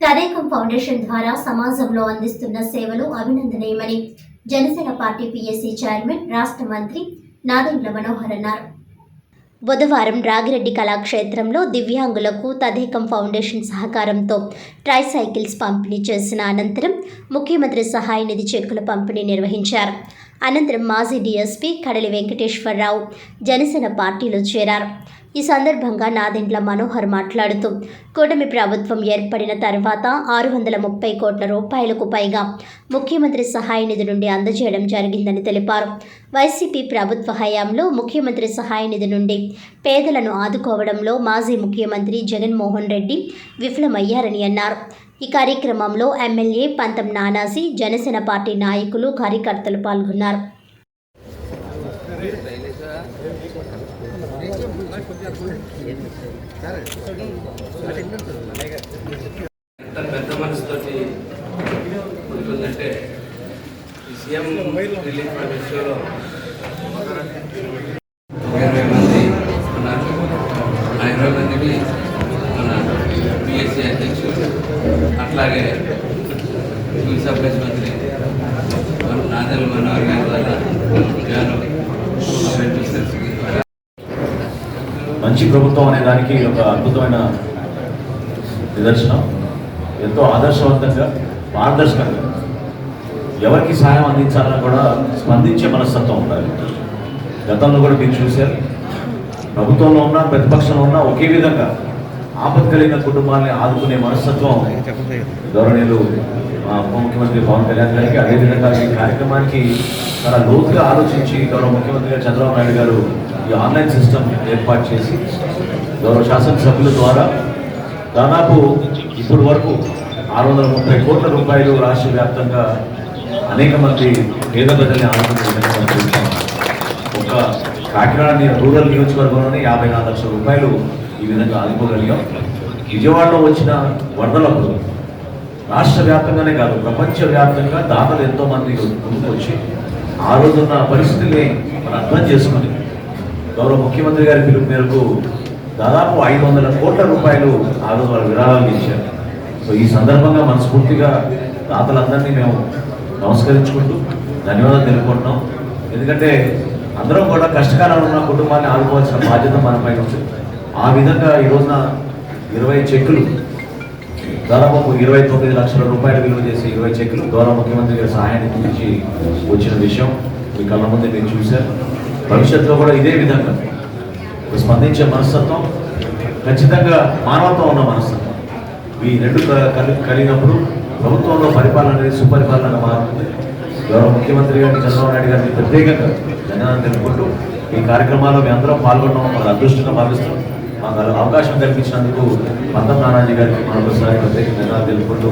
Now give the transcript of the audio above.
తదేకం foundation ద్వారా సమాజంలో అందిస్తున్న సేవలు అభినందనీయమని జనసేన పార్టీ పీఎస్సీ చైర్మన్ రాష్ట్ర మంత్రి నాదెండ్ల మనోహర్ అన్నారు. బుధవారం రాగిరెడ్డి కళాక్షేత్రంలో దివ్యాంగులకు తదేకం ఫౌండేషన్ సహకారంతో ట్రైసైకిల్స్ పంపిణీ చేసిన అనంతరం ముఖ్యమంత్రి సహాయ నిధి చెక్కుల పంపిణీ నిర్వహించారు. అనంతరం మాజీ డీఎస్పీ కడలి వెంకటేశ్వరరావు జనసేన పార్టీలో చేరారు. ఈ సందర్భంగా నాదెండ్ల మనోహర్ మాట్లాడుతూ కూటమి ప్రభుత్వం ఏర్పడిన తర్వాత ఆరు వందల ముప్పై కోట్ల రూపాయలకు పైగా ముఖ్యమంత్రి సహాయ నిధి నుండి అందజేయడం జరిగిందని తెలిపారు. వైసీపీ ప్రభుత్వ హయాంలో ముఖ్యమంత్రి సహాయ నిధి నుండి పేదలను ఆదుకోవడంలో మాజీ ముఖ్యమంత్రి జగన్మోహన్ రెడ్డి విఫలమయ్యారని అన్నారు. ఈ కార్యక్రమంలో ఎమ్మెల్యే పంతం నానాజీ జనసేన పార్టీ నాయకులు కార్యకర్తలు పాల్గొన్నారు. ఎంత పెద్ద మనసుతోటి ఉంటుందంటే ఈ సీఎం రిలీఫ్ ఫండ్ విషయంలో ఇరవై మంది ఉన్నారు. ఆ ఇరవై మందికి మన పిఎస్సి అధ్యక్షుడు అట్లాగే సివిల్ సప్లైస్ మంత్రి మన మనోహర్ గారు మంచి ప్రభుత్వం అనే దానికి ఒక అద్భుతమైన నిదర్శనం. ఎంతో ఆదర్శవంతంగా పారదర్శకంగా ఎవరికి సహాయం అందించాలని కూడా స్పందించే మనస్తత్వం ఉండాలి. గతంలో కూడా మీరు చూశారు. ప్రభుత్వంలో ఉన్న ప్రతిపక్షంలో ఉన్న ఒకే విధంగా ఆపద కలిగిన కుటుంబాన్ని ఆదుకునే మనస్తత్వం గౌరవనీయులు మా ఉప ముఖ్యమంత్రి పవన్ కళ్యాణ్ గారికి అదేవిధంగా ఈ కార్యక్రమానికి చాలా లోతుగా ఆలోచించి గౌరవ ముఖ్యమంత్రి గారు చంద్రబాబు నాయుడు గారు ఈ ఆన్లైన్ సిస్టమ్ ఏర్పాటు చేసి గౌరవ శాసనసభ్యుల ద్వారా దాదాపు ఇప్పటి వరకు ఆరు వందల ముప్పై కోట్ల రూపాయలు రాష్ట్ర వ్యాప్తంగా అనేక మంది పేద ప్రజల్ని ఆదుకునే ఒక కాకినాడ రూరల్ నియోజకవర్గంలోనే యాభై నాలుగు లక్షల రూపాయలు ఈ విధంగా ఆదుకోగలిగాం. విజయవాడలో వచ్చిన వరదలప్పుడు రాష్ట్ర వ్యాప్తంగానే కాదు ప్రపంచ వ్యాప్తంగా దాతలు ఎంతోమంది ముందుకు వచ్చి ఆ రోజున్న పరిస్థితిని మనం అర్థం చేసుకుని గౌరవ ముఖ్యమంత్రి గారి పిలుపు మేరకు దాదాపు ఐదు వందల కోట్ల రూపాయలు ఆ రోజు వాళ్ళు విరాళాలు ఇచ్చారు. సో ఈ సందర్భంగా మనస్ఫూర్తిగా దాతలందరినీ మేము నమస్కరించుకుంటూ ధన్యవాదాలు తెలుపుకుంటున్నాం. ఎందుకంటే అందరం కూడా కష్టకాలంలో ఉన్న కుటుంబాన్ని ఆదుకోవాల్సిన బాధ్యత మనపై ఉంది. ఆ విధంగా ఈ రోజున ఇరవై చెక్కులు దాదాపు ఇరవై తొమ్మిది లక్షల రూపాయలు విలువ చేసే ఇరవై చెక్కులు గౌరవ ముఖ్యమంత్రి గారి సహాయాన్ని గురించి వచ్చిన విషయం మీ కళ్ళ ముందే మీరు చూశారు. భవిష్యత్తులో కూడా ఇదే విధంగా స్పందించే మనస్తత్వం ఖచ్చితంగా మానవత్వం ఉన్న మనస్తత్వం. ఈ రెండు క- కలి కలిగినప్పుడు ప్రభుత్వంలో పరిపాలన అనేది సుపరిపాలనగా మారుతుంది. గౌరవ ముఖ్యమంత్రి గారిని చంద్రబాబు నాయుడు గారిని ప్రత్యేకంగా ధన్యవాదాలు తెలుపుకుంటూ ఈ కార్యక్రమాల్లో మీ అందరం పాల్గొనడం మన అదృష్టంగా భావిస్తున్నాం. మాకు అవకాశం కల్పించినందుకు పంతం నానాజీ గారికి మరొకసారి ప్రత్యేక ధన్యవాదాలు తెలుపుకుంటూ